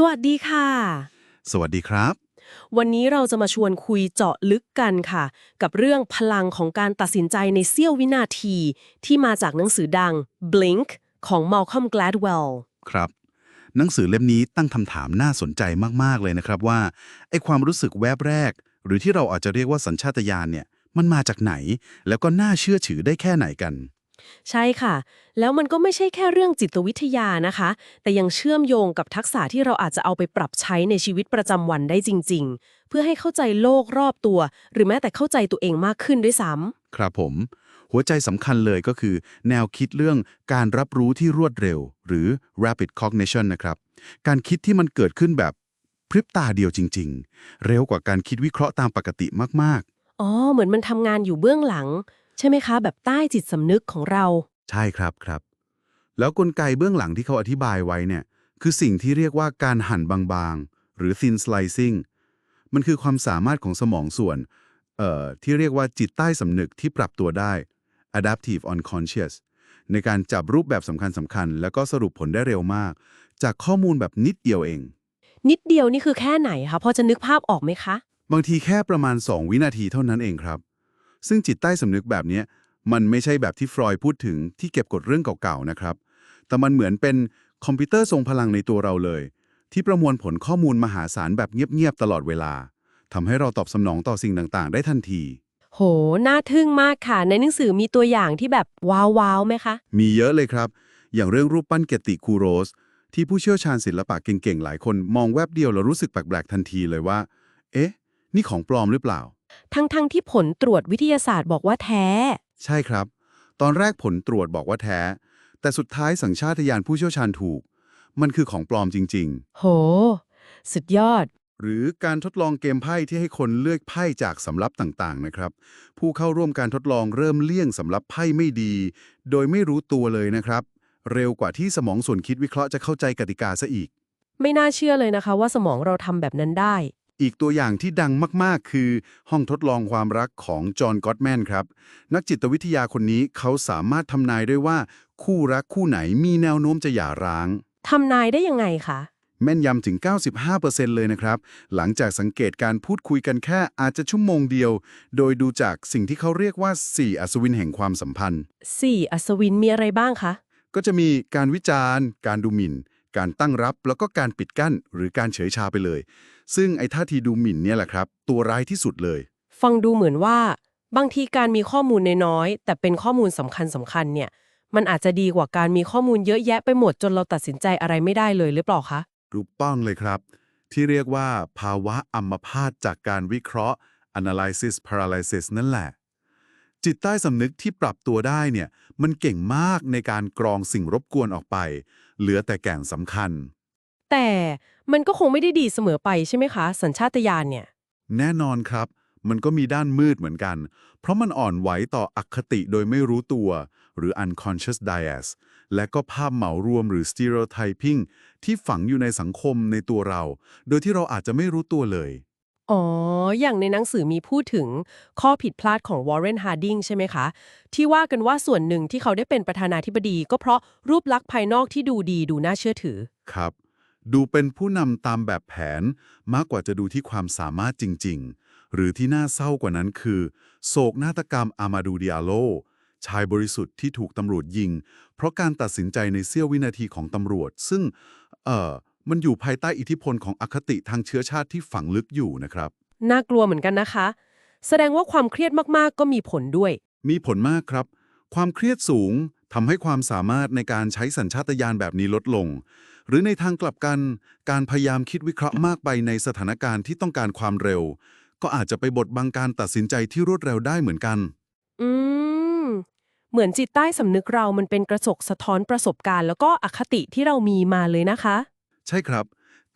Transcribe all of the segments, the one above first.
สวัสดีค่ะ สวัสดีครับ วันนี้เราจะมาชวนคุยเจาะลึกกันค่ะ กับเรื่องพลังของการตัดสินใจในเสี้ยววินาที ที่มาจากหนังสือดัง Blink ของ Malcolm Gladwell ครับ หนังสือเล่มนี้ตั้งคำถามน่าสนใจมาก ๆ เลยนะครับว่าไอ้ความรู้สึกแวบแรก หรือที่เราอาจจะเรียกว่าสัญชาตญาณเนี่ยมันมาจากไหน แล้วก็น่าเชื่อถือได้แค่ไหนกัน ใช่ค่ะ แล้วมันก็ไม่ใช่แค่เรื่องจิตวิทยานะคะ แต่ยังเชื่อมโยงกับทักษะที่เราอาจจะเอาไปปรับใช้ในชีวิตประจำวันได้จริง ๆ เพื่อให้เข้าใจโลกรอบตัว หรือแม้แต่เข้าใจตัวเองมากขึ้นด้วยซ้ำครับผม หัวใจสำคัญเลยก็คือ แนวคิดเรื่องการรับรู้ที่รวดเร็ว หรือ rapid cognition นะครับ การคิดที่มันเกิดขึ้นแบบพริบตาเดียวจริง ๆ เร็วกว่าการคิดวิเคราะห์ตามปกติมากอ๋อเหมือนมันทำงานอยู่เบื้องหลัง ใช่ไหมคะ แบบใต้จิตสำนึกของเราๆใช่ครับครับ แล้วกลไกเบื้องหลังที่เขาอธิบายไว้เนี่ย คือสิ่งที่เรียกว่าการหั่นบางๆ หรือ thin slicing มันคือความสามารถของสมองส่วนเอ่อที่เรียกว่าจิตใต้สำนึกที่ปรับตัวได้ adaptive unconscious ในการจับรูปแบบสำคัญสำคัญ แล้วก็สรุปผลได้เร็วมาก จากข้อมูลแบบนิดเดียวเอง นิดเดียวนี่คือแค่ไหนคะพอจะนึกภาพออกไหมคะ บางทีแค่ประมาณ 2 วินาทีเท่านั้นเองครับ ซึ่งจิตใต้สำนึกแบบเนี้ยมันไม่ใช่แบบที่ฟรอยด์พูดถึงที่เก็บกดเรื่องเก่าๆนะครับ แต่มันเหมือนเป็นคอมพิวเตอร์ทรงพลังในตัวเราเลย ที่ประมวลผลข้อมูลมหาศาลแบบเงียบๆตลอดเวลาทำให้เราตอบสนองต่อสิ่งต่างๆ ได้ทันที โห น่าทึ่งมากค่ะ ในหนังสือมีตัวอย่างที่แบบว้าวๆไหมคะ มีเยอะเลยครับ อย่างเรื่องรูปปั้นเกติคูโรส ที่ผู้เชี่ยวชาญศิลปะเก่งๆ หลายคนมองแวบเดียวแล้วรู้สึกแปลกๆทันทีเลยว่า เอ๊ะ นี่ของปลอมหรือเปล่า ทั้งๆทที่ผลตรวจวิทยาศาสตร์บอกว่าแท้ ใช่ครับ ตอนแรกผลตรวจบอกว่าแท้ แต่สุดท้ายสัญชาตญาณผู้เชี่ยวชาญถูก มันคือของปลอมจริง โห สุดยอด ๆ หรือการทดลองเกมไพ่ที่ให้คนเลือกไพ่จากสำรับต่างๆนะครับ ผู้เข้าร่วมการทดลองเริ่มเลี่ยงสำรับไพ่ไม่ดี โดยไม่รู้ตัวเลยนะครับ เร็วกว่าที่สมองส่วนคิดวิเคราะห์จะเข้าใจกติกาซะอีก ไม่น่าเชื่อเลยนะคะว่าสมองเราทำแบบนั้นได้ อีกตัวอย่างที่ดังมากๆ คือห้องทดลองความรักของจอห์นก็อตแมนครับ นักจิตวิทยาคนนี้เขาสามารถทำนายได้ว่า คู่รักคู่ไหนมีแนวโน้มจะหย่าร้าง ทำนายได้ยังไงคะ แม่นยำถึง 95%เลยนะครับ หลังจากสังเกตการพูดคุยกันแค่อาจจะชั่วโมงเดียว โดยดูจากสิ่งที่เขาเรียกว่า 4 อัศวินแห่งความสัมพันธ์ 4 อัศวินมีอะไรบ้างคะ ก็จะมีการวิจารณ์ การดูหมิ่น การตั้งรับ แล้วก็การปิดกั้น หรือการเฉยชาไปเลย ซึ่งไอ้ท่าทีดูหมิ่นเนี่ยแหละครับ ตัวร้ายที่สุดเลย ฟังดูเหมือนว่า บางทีการมีข้อมูลน้อยๆแต่เป็นข้อมูลสำคัญสำคัญเนี่ย มันอาจจะดีกว่าการมีข้อมูลเยอะแยะไปหมดจนเราตัดสินใจอะไรไม่ได้เลยหรือเปล่าคะรูปป้องเลยครับ ที่เรียกว่าภาวะอัมพาตจากการวิเคราะห์ analysis paralysis นั่นแหละ จิตใต้สำนึกที่ปรับตัวได้เนี่ย มันเก่งมากในการกรองสิ่งรบกวนออกไป เหลือแต่แก่นสำคัญ แต่มันก็คงไม่ได้ดีเสมอไปใช่ไหมคะ สัญชาตญาณเนี่ย แน่นอนครับ มันก็มีด้านมืดเหมือนกัน เพราะมันอ่อนไหวต่ออคติโดยไม่รู้ตัว หรือ unconscious bias และก็ภาพเหมารวมหรือ stereotyping ที่ฝังอยู่ในสังคมในตัวเรา โดยที่เราอาจจะไม่รู้ตัวเลย อ๋อ อย่างในหนังสือมีพูดถึงข้อผิดพลาดของวอร์เรนฮาร์ดิงใช่ไหมคะ ที่ว่ากันว่าส่วนหนึ่งที่เขาได้เป็นประธานาธิบดี ก็เพราะรูปลักษณ์ภายนอกที่ดูดีดูน่าเชื่อถือ ครับ ดูเป็นผู้นำตามแบบแผนมากกว่าจะดูที่ความสามารถจริง ๆ หรือที่น่าเศร้ากว่านั้นคือ โศกนาฏกรรมอามาดูดิอาโล ชายบริสุทธิ์ที่ถูกตำรวจยิง เพราะการตัดสินใจในเสี้ยววินาทีของตำรวจ ซึ่ง เอ่อ มันอยู่ภายใต้อิทธิพลของอคติทางเชื้อชาติที่ฝังลึกอยู่นะครับ น่ากลัวเหมือนกันนะคะ แสดงว่าความเครียดมากๆ ก็มีผลด้วย มีผลมากครับ ความเครียดสูงทำให้ความสามารถในการใช้สัญชาตญาณแบบนี้ลดลง หรือในทางกลับกัน การพยายามคิดวิเคราะห์มากไปในสถานการณ์ที่ต้องการความเร็ว ก็อาจจะไปบดบังการตัดสินใจที่รวดเร็วได้เหมือนกัน อืม เหมือนจิตใต้สำนึกเรามันเป็นกระจกสะท้อนประสบการณ์ แล้วก็อคติที่เรามีมาเลยนะคะ ใช่ครับ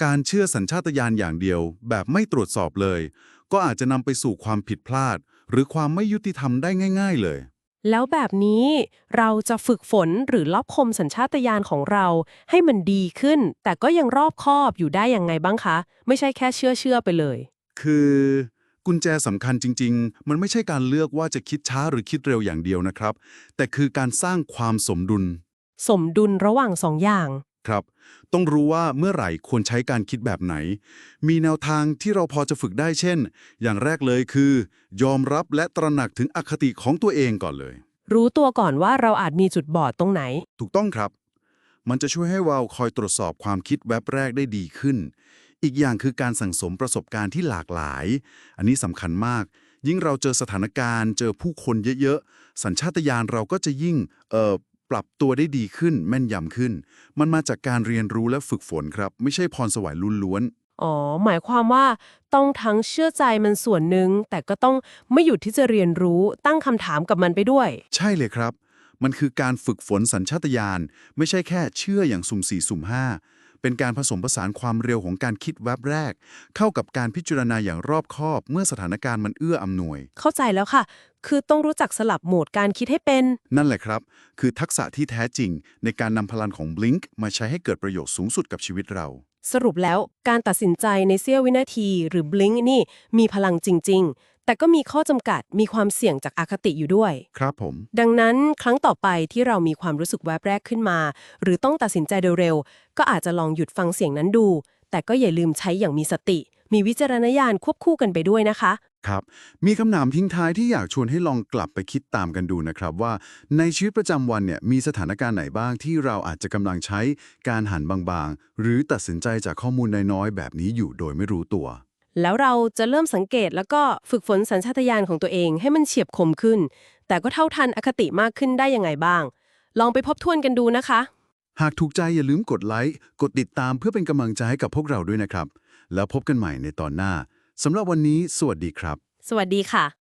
การเชื่อสัญชาตญาณอย่างเดียว แบบไม่ตรวจสอบเลย ก็อาจจะนำไปสู่ความผิดพลาด หรือความไม่ยุติธรรมได้ง่าย ๆ เลย แล้วแบบนี้เราจะฝึกฝนหรือลอบคมสัญชาตญาณของเราให้มันดีขึ้น แต่ก็ยังรอบคอบอยู่ได้ยังไงบ้างคะ ไม่ใช่แค่เชื่อเชื่อๆไปเลย คือกุญแจสำคัญจริง ๆ มันไม่ใช่การเลือกว่าจะคิดช้าหรือคิดเร็วอย่างเดียวนะครับ แต่คือการสร้างความสมดุล สมดุลระหว่างสองอย่าง ครับ ต้องรู้ว่าเมื่อไหร่ควรใช้การคิดแบบไหน มีแนวทางที่เราพอจะฝึกได้เช่น อย่างแรกเลยคือ ยอมรับและตระหนักถึงอคติของตัวเองก่อนเลย รู้ตัวก่อนว่าเราอาจมีจุดบอดตรงไหน ถูกต้องครับ มันจะช่วยให้เราคอยตรวจสอบความคิดแวบแรกได้ดีขึ้น อีกอย่างคือการสั่งสมประสบการณ์ที่หลากหลาย อันนี้สำคัญมาก ยิ่งเราเจอสถานการณ์ เจอผู้คนเยอะๆ สัญชาตญาณเราก็จะยิ่ง เอ่อ ปรับตัวได้ดีขึ้นแม่นยำขึ้น มันมาจากการเรียนรู้และฝึกฝนครับ ไม่ใช่พรสวรรค์ล้วนอ๋อ หมายความว่าต้องทั้งเชื่อใจมันส่วนหนึ่ง แต่ก็ต้องไม่หยุดที่จะเรียนรู้ตั้งคำถามกับมันไปด้วย ๆใช่เลยครับ มันคือการฝึกฝนสัญชาตญาณไม่ใช่แค่เชื่ออย่างสุ่มสี่สุ่มห้าเป็นการผสมผสานความเร็วของการคิดแวบแรก เข้ากับการพิจารณาอย่างรอบคอบ เมื่อสถานการณ์มันเอื้ออำนวย เข้าใจแล้วค่ะ คือต้องรู้จักสลับโหมดการคิดให้เป็น นั่นแหละครับ คือทักษะที่แท้จริงในการนำพลังของ Blink มาใช้ให้เกิดประโยชน์สูงสุดกับชีวิตเรา สรุปแล้วการตัดสินใจในเสี้ยววินาทีหรือ blink นี่มีพลังจริง ๆ แต่ก็มีข้อจำกัดมีความเสี่ยงจากอคติอยู่ด้วย ครับผม ดังนั้นครั้งต่อไปที่เรามีความรู้สึกแวบแรกขึ้นมา หรือต้องตัดสินใจเร็วๆก็อาจจะลองหยุดฟังเสียงนั้นดู แต่ก็อย่าลืมใช้อย่างมีสติ มีวิจารณญาณควบคู่กันไปด้วยนะคะ ครับ มีคำถามทิ้งท้ายที่อยากชวนให้ลองกลับไปคิดตามกันดูนะครับว่า ในชีวิตประจำวันเนี่ยมีสถานการณ์ไหนบ้างที่เราอาจจะกำลังใช้การหันบางๆ หรือตัดสินใจจากข้อมูลน้อยๆแบบนี้อยู่โดยไม่รู้ตัว แล้วเราจะเริ่มสังเกตแล้วก็ฝึกฝนสัญชาตญาณของตัวเองให้มันเฉียบคมขึ้น แต่ก็เท่าทันอคติมากขึ้นได้ยังไงบ้าง ลองไปพบทวนกันดูนะคะ หากถูกใจอย่าลืมกดไลค์กดติดตามเพื่อเป็นกำลังใจให้กับพวกเราด้วยนะครับ แล้วพบกันใหม่ในตอนหน้าสำหรับวันนี้ สวัสดีครับ สวัสดีค่ะ